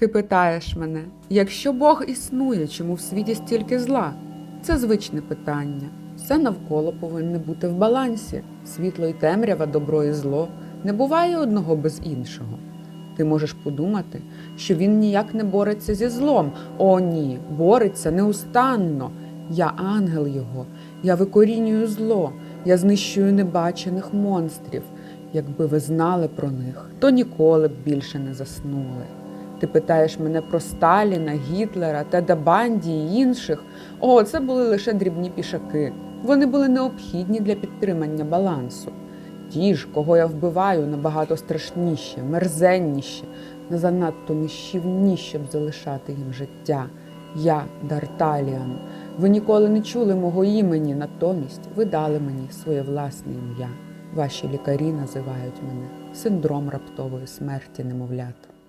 Ти питаєш мене, якщо Бог існує, чому в світі стільки зла? Це звичне питання. Все навколо повинне бути в балансі. Світло і темрява, добро і зло. Не буває одного без іншого. Ти можеш подумати, що він ніяк не бореться зі злом. О, ні, бореться неустанно. Я ангел його, я викорінюю зло, я знищую небачених монстрів. Якби ви знали про них, то ніколи б більше не заснули. Ти питаєш мене про Сталіна, Гітлера, Теда Банді і інших. О, це були лише дрібні пішаки. Вони були необхідні для підтримання балансу. Ті ж, кого я вбиваю, набагато страшніші, мерзенніші, не занадто нищівні, щоб залишати їм життя. Я Дарталіан. Ви ніколи не чули мого імені, натомість ви дали мені своє власне ім'я. Ваші лікарі називають мене синдром раптової смерті немовлят.